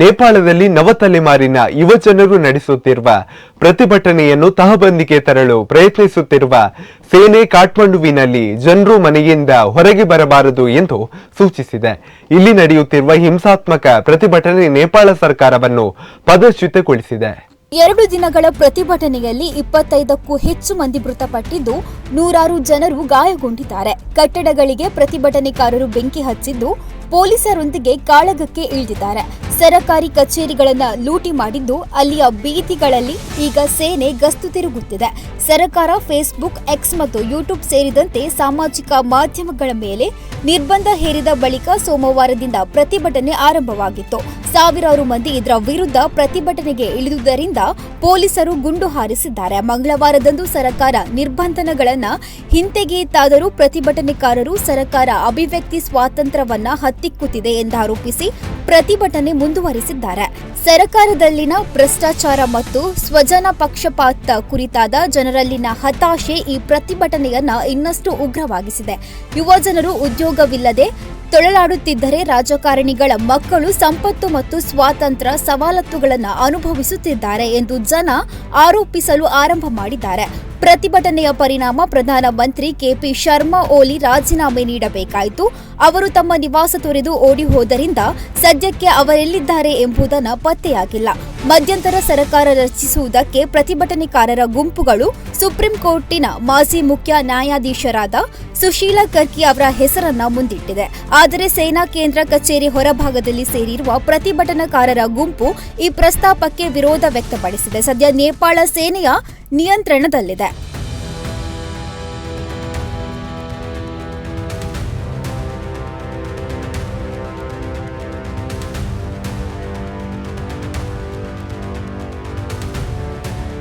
ನೇಪಾಳದಲ್ಲಿ ನವತಲೆಮಾರಿನ ಯುವಜನರು ನಡೆಸುತ್ತಿರುವ ಪ್ರತಿಭಟನೆಯನ್ನು ತಹಬಂದಿಗೆ ತರಲು ಪ್ರಯತ್ನಿಸುತ್ತಿರುವ ಸೇನೆ ಕಾಠ್ಮಂಡುವಿನಲ್ಲಿ ಜನರು ಮನೆಯಿಂದ ಹೊರಗೆ ಬರಬಾರದು ಎಂದು ಸೂಚಿಸಿದೆ. ಇಲ್ಲಿ ನಡೆಯುತ್ತಿರುವ ಹಿಂಸಾತ್ಮಕ ಪ್ರತಿಭಟನೆ ನೇಪಾಳ ಸರ್ಕಾರವನ್ನು ಪದಚ್ಯುತಗೊಳಿಸಿದೆ. ಎರಡು ದಿನಗಳ ಪ್ರತಿಭಟನೆಯಲ್ಲಿ ಇಪ್ಪತ್ತೈದಕ್ಕೂ ಹೆಚ್ಚು ಮಂದಿ ಮೃತಪಟ್ಟಿದ್ದು ನೂರಾರು ಜನರು ಗಾಯಗೊಂಡಿದ್ದಾರೆ. ಕಟ್ಟಡಗಳಿಗೆ ಪ್ರತಿಭಟನೆಕಾರರು ಬೆಂಕಿ ಹಚ್ಚಿದ್ದು ಪೊಲೀಸರೊಂದಿಗೆ ಕಾಳಗಕ್ಕೆ ಇಳಿದಿದ್ದಾರೆ. ಸರಕಾರಿ ಕಚೇರಿಗಳನ್ನ ಲೂಟಿ ಮಾಡಿದ್ದು ಅಲ್ಲಿಯ ಬೀದಿಗಳಲ್ಲಿ ಈಗ ಸೇನೆ ಗಸ್ತು ತಿರುಗುತ್ತಿದೆ. ಸರಕಾರ ಫೇಸ್ಬುಕ್ ಎಕ್ಸ್ ಮತ್ತು ಯೂಟ್ಯೂಬ್ ಸೇರಿದಂತೆ ಸಾಮಾಜಿಕ ಮಾಧ್ಯಮಗಳ ಮೇಲೆ ನಿರ್ಬಂಧ ಹೇರಿದ ಬಳಿಕ ಸೋಮವಾರದಿಂದ ಪ್ರತಿಭಟನೆ ಆರಂಭವಾಗಿತ್ತು. ಸಾವಿರಾರು ಮಂದಿ ಇದರ ವಿರುದ್ಧ ಪ್ರತಿಭಟನೆಗೆ ಇಳಿದುದರಿಂದ ಪೊಲೀಸರು ಗುಂಡು ಹಾರಿಸಿದ್ದಾರೆ. ಮಂಗಳವಾರದಂದು ಸರ್ಕಾರ ನಿರ್ಬಂಧನಗಳನ್ನು ಹಿಂತೆಗೆಯಿತಾದರೂ ಪ್ರತಿಭಟನೆಕಾರರು ಸರ್ಕಾರ ಅಭಿವ್ಯಕ್ತಿ ಸ್ವಾತಂತ್ರ್ಯವನ್ನ ಹತ್ತಿಕ್ಕುತ್ತಿದೆ ಎಂದಾರೋಪಿಸಿ ಪ್ರತಿಭಟನೆ ಮುಂದುವರಿಸಿದ್ದಾರೆ. ಸರ್ಕಾರದಲ್ಲಿನ ಭ್ರಷ್ಟಾಚಾರ ಮತ್ತು ಸ್ವಜನ ಪಕ್ಷಪಾತ ಕುರಿತಾದ ಜನರಲ್ಲಿನ ಹತಾಶೆ ಈ ಪ್ರತಿಭಟನೆಯನ್ನ ಇನ್ನಷ್ಟು ಉಗ್ರವಾಗಿಸಿದೆ. ಯುವಜನರು ಉದ್ಯೋಗವಿಲ್ಲದೆ ತೊಳಲಾಡುತ್ತಿದ್ದರೆ ರಾಜಕಾರಣಿಗಳ ಮಕ್ಕಳು ಸಂಪತ್ತು ಮತ್ತು ಸ್ವಾತಂತ್ರ್ಯ ಸವಾಲತ್ತುಗಳನ್ನು ಅನುಭವಿಸುತ್ತಿದ್ದಾರೆ ಎಂದು ಜನ ಆರೋಪಿಸಲು ಆರಂಭ ಮಾಡಿದ್ದಾರೆ. ಪ್ರತಿಭಟನೆಯ ಪರಿಣಾಮ ಪ್ರಧಾನಮಂತ್ರಿ ಕೆಪಿ ಶರ್ಮಾ ಓಲಿ ರಾಜೀನಾಮೆ ನೀಡಬೇಕಾಯಿತು. ಅವರು ತಮ್ಮ ನಿವಾಸ ತೊರೆದು ಓಡಿ ಹೋದರಿಂದ ಸದ್ಯಕ್ಕೆ ಅವರೆಲ್ಲಿದ್ದಾರೆ ಎಂಬುದನ್ನು ಪತ್ತೆಯಾಗಿಲ್ಲ. ಮಧ್ಯಂತರ ಸರ್ಕಾರ ರಚಿಸುವುದಕ್ಕೆ ಪ್ರತಿಭಟನೆಕಾರರ ಗುಂಪುಗಳು ಸುಪ್ರೀಂ ಕೋರ್ಟಿನ ಮಾಜಿ ಮುಖ್ಯ ನ್ಯಾಯಾಧೀಶರಾದ ಸುಶೀಲಾ ಕರ್ಕಿ ಅವರ ಹೆಸರನ್ನ ಮುಂದಿಟ್ಟಿದೆ. ಆದರೆ ಸೇನಾ ಕೇಂದ್ರ ಕಚೇರಿ ಹೊರಭಾಗದಲ್ಲಿ ಸೇರಿರುವ ಪ್ರತಿಭಟನಾಕಾರರ ಗುಂಪು ಈ ಪ್ರಸ್ತಾಪಕ್ಕೆ ವಿರೋಧ ವ್ಯಕ್ತಪಡಿಸಿದೆ. ಸದ್ಯ ನೇಪಾಳ ಸೇನೆಯ ನಿಯಂತ್ರಣದಲ್ಲಿದೆ.